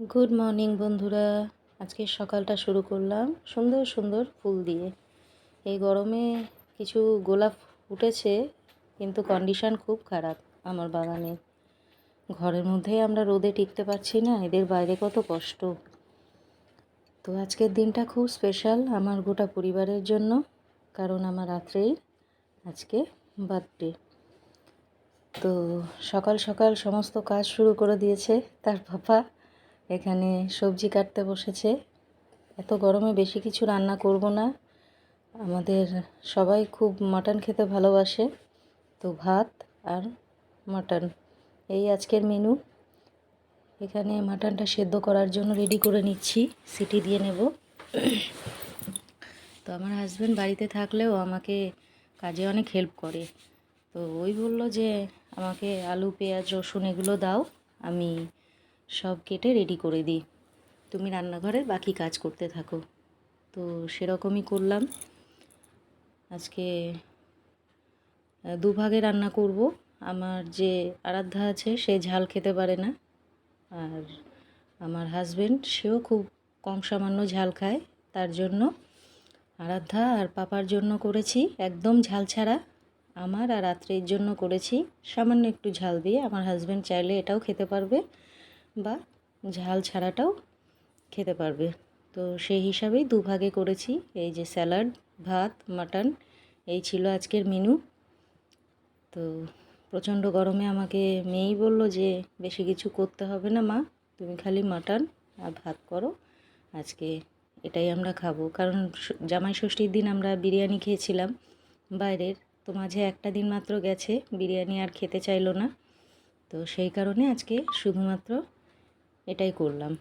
Good morning বন্ধুরা। আজকে সকালটা শুরু করলাম সুন্দর সুন্দর ফুল দিয়ে। এই গরমে কিছু গোলাপ উঠেছে কিন্তু কন্ডিশন খুব খারাপ আমার বাগানের ঘরের মধ্যেই আমরা রোদে টিকতে পারছি না, এদের বাইরে কত কষ্ট। তো আজকের দিনটা খুব স্পেশাল আমার গোটা পরিবারের জন্য, কারণ আমার রাত্রেই আজকে বার্থডে তো সকাল সকাল সমস্ত কাজ শুরু করে দিয়েছে তার পাপা। এখানে সবজি কাটতে বসেছে। এত গরমে বেশি কিছু রান্না করব না। আমাদের সবাই খুব মাটন খেতে ভালোবাসে। তো ভাত আর মাটন। এই আজকের মেনু। এখানে মাটনটা সেদ্ধ করার জন্য রেডি করে নিচ্ছি। সিটি দিয়ে নেব। তো আমার হাজব্যান্ড বাড়িতে থাকলেও আমাকে কাজে অনেক হেল্প করে। তো ওই বলল যে, আমাকে আলু, পেঁয়াজ, রসুন এগুলো দাও। আমি সব কেটে রেডি করে দিই। তুমি রান্নাঘরে বাকি কাজ করতে থাকো। তো সেরকমই করলাম। আজকে দুভাগে রান্না করব। আমার যে আরাধ্যা আছে, সে ঝাল খেতে পারে না। আর আমার হাজবেন্ড সেও খুব কম সামান্য ঝাল খায়। তার জন্য আরাধ্যা আর পাপার জন্য করেছি। একদম ঝাল ছাড়া আমার আর রাত্রের জন্য করেছি। সামান্য একটু ঝাল দিয়ে। আমার হাজব্যান্ড চাইলে এটাও খেতে পারবে। বা ঝাল ছাড়াটাও খেতে পারবে। তো সেই হিসাবেই দুভাগে করেছি। এই যে স্যালাড, ভাত, মাটন, এই ছিল আজকের মেনু। তো প্রচণ্ড গরমে আমাকে মেয়েই বলল যে, বেশি কিছু করতে হবে না মা, তুমি খালি মাটন আর ভাত করো। আজকে এটাই আমরা খাব। কারণ জামাই ষষ্ঠীর দিন আমরা বিরিয়ানি খেয়েছিলাম বাইরের। তো মাঝে একটা দিন মাত্র গেছে, বিরিয়ানি আর খেতে চাইলো না। তো সেই কারণে আজকে শুধুমাত্র এটাই করলাম।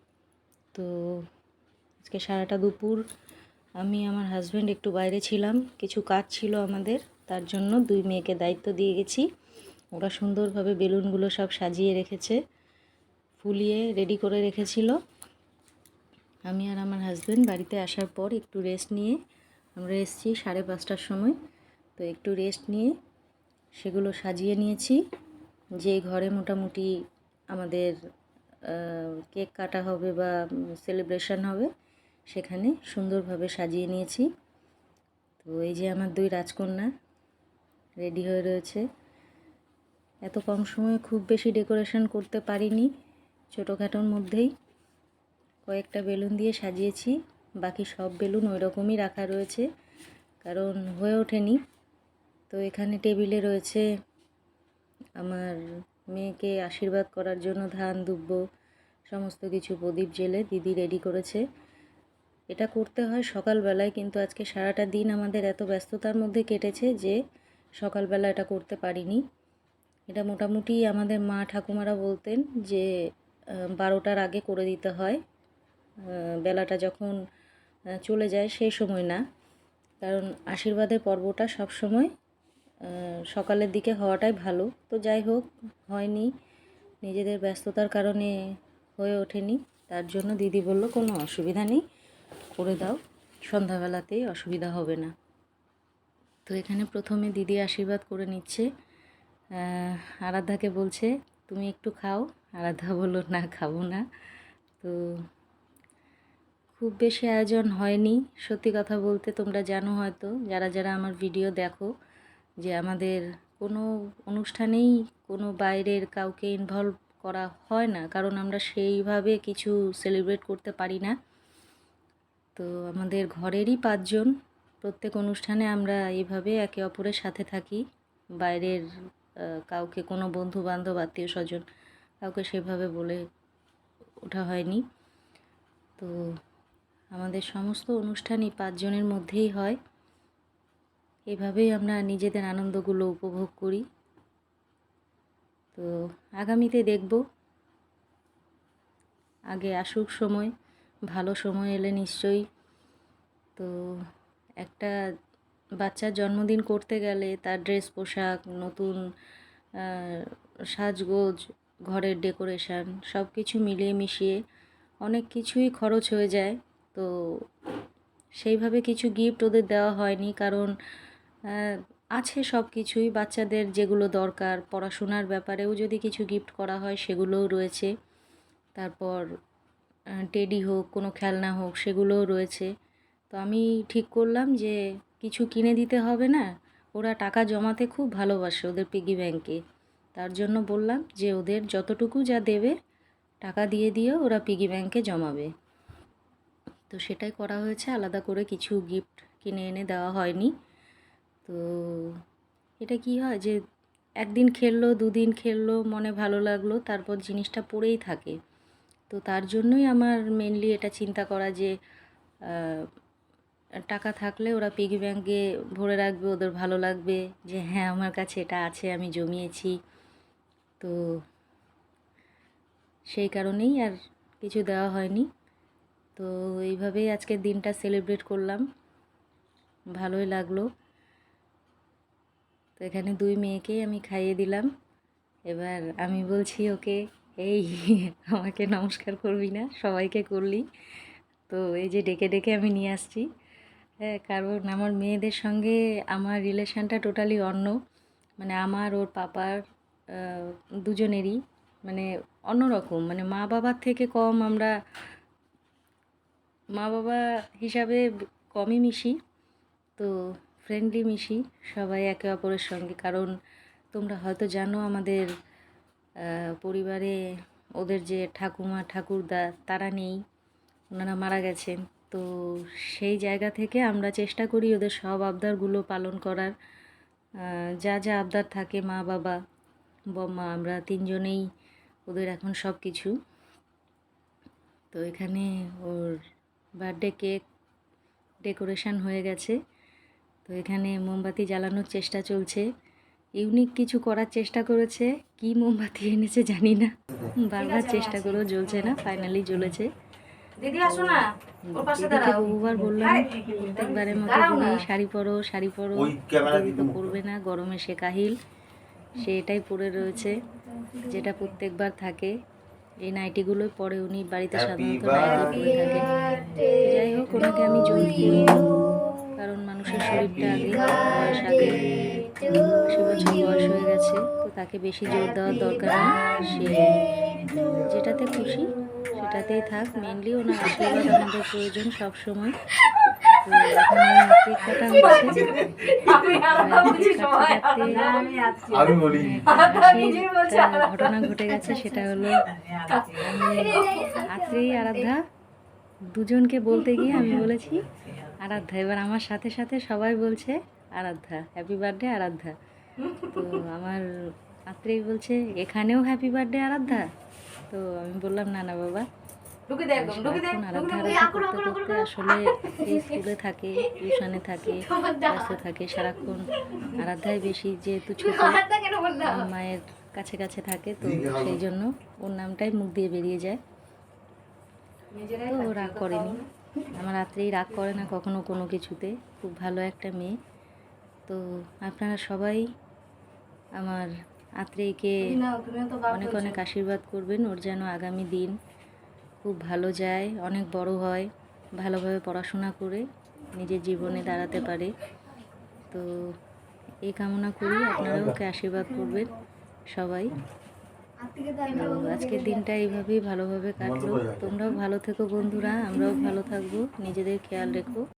তো আজকে সারাটা দুপুর আমি আমার হাজব্যান্ড একটু বাইরে ছিলাম। কিছু কাজ ছিল আমাদের, তার জন্য দুই মেয়েকে দায়িত্ব দিয়ে গেছি। ওরা সুন্দরভাবে বেলুনগুলো সব সাজিয়ে রেখেছে, ফুলিয়ে রেডি করে রেখেছিল। আমি আর আমার হাজব্যান্ড বাড়িতে আসার পর একটু রেস্ট নিয়ে, আমরা এসেছি সাড়ে পাঁচটার সময়। তো একটু রেস্ট নিয়ে সেগুলো সাজিয়ে নিয়েছি। যে ঘরে মোটামুটি আমাদের কেক কাটা হবে বা সেলিব্রেশন হবে, সেখানে সুন্দরভাবে সাজিয়ে নিয়েছি। তো এই যে আমার দুই রাজকন্যা রেডি হয়ে রয়েছে। এত কম সময়ে খুব বেশি ডেকোরেশন করতে পারিনি, ছোটোখাটোর মধ্যেই। কয়েকটা বেলুন দিয়ে সাজিয়েছি, বাকি সব বেলুন ওই রকমই রাখা রয়েছে, কারণ হয়ে ওঠেনি। তো এখানে টেবিলে রয়েছে আমার মেয়েকে আশীর্বাদ করার জন্য ধান, দুব্ব, সমস্ত কিছু প্রদীপ জেলে দিদি রেডি করেছে। এটা করতে হয় সকালবেলায়, কিন্তু আজকে সারাটা দিন আমাদের এত ব্যস্ততার মধ্যে কেটেছে যে সকালবেলা এটা করতে পারিনি। এটা মোটামুটি আমাদের মা ঠাকুমারা বলতেন যে বারোটার আগে করে দিতে হয়। বেলাটা যখন চলে যায় সেই সময় না। কারণ আশীর্বাদের পর্বটা সব সময় সকালের দিকে হওয়াটাই ভালো। তো যাই হোক, হয়নি। নিজেদের ব্যস্ততার কারণে হয়ে ওঠেনি। তার জন্য দিদি বলল, কোনো অসুবিধা নেই, করে দাও। সন্ধ্যাবেলাতেই অসুবিধা হবে না। তো এখানে প্রথমে দিদি আশীর্বাদ করে নিচ্ছে। আরাধ্যাকে বলছে, তুমি একটু খাও। আরাধ্যা বলল, না, খাব না। তো খুব বেশি আয়োজন হয়নি। সত্যি কথা বলতে তোমরা জানো হয়তো, যারা যারা আমার ভিডিও দেখো যে আমাদের কোনো অনুষ্ঠানেই কোনো বাইরের কাউকে ইনভলভ করা হয় না, কারণ আমরা সেইভাবে কিছু সেলিব্রেট করতে পারি না। তো আমাদের ঘরেরই পাঁচজন, প্রত্যেক অনুষ্ঠানে আমরা এইভাবে একে অপরের সাথে থাকি। বাইরের কাউকে কোনো বন্ধু বান্ধব আত্মীয় স্বজন কাউকে সেভাবে বলে ওঠা হয়নি। তো আমাদের সমস্ত অনুষ্ঠানই পাঁচজনের মধ্যেই হয়। এভাবেই আমরা নিজেদের আনন্দগুলো উপভোগ করি। তো আগামীতে দেখব। আগে আসুক সময়, ভালো সময় এলে নিশ্চয়ই। তো একটা বাচ্চার জন্মদিন করতে গেলে তার ড্রেস, পোশাক, নতুন সাজগোজ, ঘরের ডেকোরেশান সব কিছু মিলিয়ে মিশিয়ে অনেক কিছুই খরচ হয়ে যায়। তো সেইভাবে কিছু গিফট ওদের দেওয়া হয়নি কারণ আছে সব কিছুই বাচ্চাদের যেগুলো দরকার, পড়াশোনার ব্যাপারেও যদি কিছু গিফট করা হয় সেগুলোও রয়েছে। তারপর টেডি হোক, কোনো খেলনা হোক, সেগুলোও রয়েছে। তো আমি ঠিক করলাম যে কিছু কিনে দিতে হবে না। ওরা টাকা জমাতে খুব ভালোবাসে ওদের পিগি ব্যাংকে তার জন্য বললাম যে ওদের যতটুকু যা দেবে, টাকা দিয়ে দিয়েও ওরা পিগি ব্যাংকে জমাবে। তো সেটাই করা হয়েছে। আলাদা করে কিছু গিফট কিনে এনে দেওয়া হয়নি। তো এটা কি হয় যে একদিন খেললো, দুদিন খেললো, মনে ভালো লাগল, তারপর জিনিসটা পড়েই থাকে। তো তার জন্যই আমার মেনলি এটা চিন্তা করা যে টাকা থাকলে ওরা পিগি ব্যাংকে ভরে রাখবে, ওদের ভালো লাগবে যে হ্যাঁ আমার কাছে এটা আছে, আমি জমিয়েছি। তো সেই কারণেই আর কিছু দেওয়া হয়নি। তো এইভাবেই আজকের দিনটা সেলিব্রেট করলাম। ভালোই লাগল। এখানে দুই মেয়েকেই আমি খাইয়ে দিলাম। এবার আমি বলছি, ওকে, এই, আমাকে নমস্কার করবি না, সবাইকে করলি। তো এই যে ডেকে ডেকে আমি নিয়ে আসছি। হ্যাঁ কারণ আমার মেয়েদের সঙ্গে আমার রিলেশানটা টোটালি অন্য। মানে আমার, ওর পাপার দুজনেরই মানে অন্যরকম। মানে মা বাবার থেকে কম আমরা, মা বাবা হিসাবে কমই মিশি। তো ফ্রেন্ডলি মিশি, সবাই একে অপরের সঙ্গে। কারণ তোমরা হয়তো জানো আমাদের পরিবারে ওদের যে ঠাকুমা, ঠাকুরদা, তারা নেই, ওনারা মারা গেছেন। তো সেই জায়গা থেকে আমরা চেষ্টা করি ওদের সব আবদারগুলো পালন করার। যা যা আবদার থাকে মা, বাবা বম্মা আমরা তিনজনেই ওদের এখন সব কিছু তো এখানে ওর বার্থডে কেক ডেকোরেশন হয়ে গেছে। তো এখানে মোমবাতি জ্বালানোর চেষ্টা চলছে। ইউনিক কিছু করার চেষ্টা করেছে। কি মোমবাতি এনেছে জানি না। বারবার চেষ্টা করেও জ্বলছে না ফাইনালি জ্বলেছে। দিদি আসো না। ওর পাশে দিদিকে দাঁড়াও। বহুবার বললাম প্রত্যেকবারের মতো দাঁড়াও বলি শাড়ি পরো শাড়ি পরো ওই তো পরবে না গরমে সে কাহিল। সে এটাই পরে রয়েছে যেটা প্রত্যেকবার থাকে। এই নাইটিগুলোই পরে উনি বাড়িতে Happy সাধারণত নাইটি পরে থাকে যাই হোক ওনাকে আমি করি কারণ মানুষের শরীরটা আগে বয়স আগে আশি বছর বয়স হয়ে গেছে তো তাকে বেশি জোর দেওয়ার দরকার নেই। সে যেটাতে খুশি সেটাতেই থাক মেনলি ওনার আশীর্বাদ আমাদের প্রয়োজন হাসির একটা ঘটনা ঘটে গেছে সেটা হলো আত্রি আরাধ্যা দুজনকে বলতে গিয়ে আমি বলেছি আরাধ্যা। এবার আমার সাথে সাথে সবাই বলছে আরাধ্যা হ্যাপি বার্থডে আরাধ্যা। তো আমার আত্রেই বলছে এখানেও হ্যাপি বার্থডে আরাধ্যা? তো আমি বললাম না না বাবা। করতে করতে আসলে এই স্কুলে থাকে টিউশনে থাকে ব্যস্ত থাকে সারাক্ষণ আরাধ্যাই বেশি যেহেতু ছোট মায়ের কাছে কাছে থাকে তো সেই জন্য ওর নামটাই মুখ দিয়ে বেরিয়ে যায়। তো ও রাগ করেনি। আমার রাত্রেই রাগ করে না কখনো কোনো কিছুতে। খুব ভালো একটা মেয়ে। তো আপনারা সবাই আমার আত্রেয়কে অনেক অনেক আশীর্বাদ করবেন। ওর যেন আগামী দিন খুব ভালো যায় অনেক বড় হয় ভালোভাবে পড়াশোনা করে নিজের জীবনে দাঁড়াতে পারে। তো এই কামনা করি আপনারাও ওকে আশীর্বাদ করবেন সবাই। তো আজকের দিনটা এইভাবেই ভালোভাবে কাটলো। তোমরাও ভালো থেকো বন্ধুরা আমরাও ভালো থাকব। নিজেদের খেয়াল রেখো।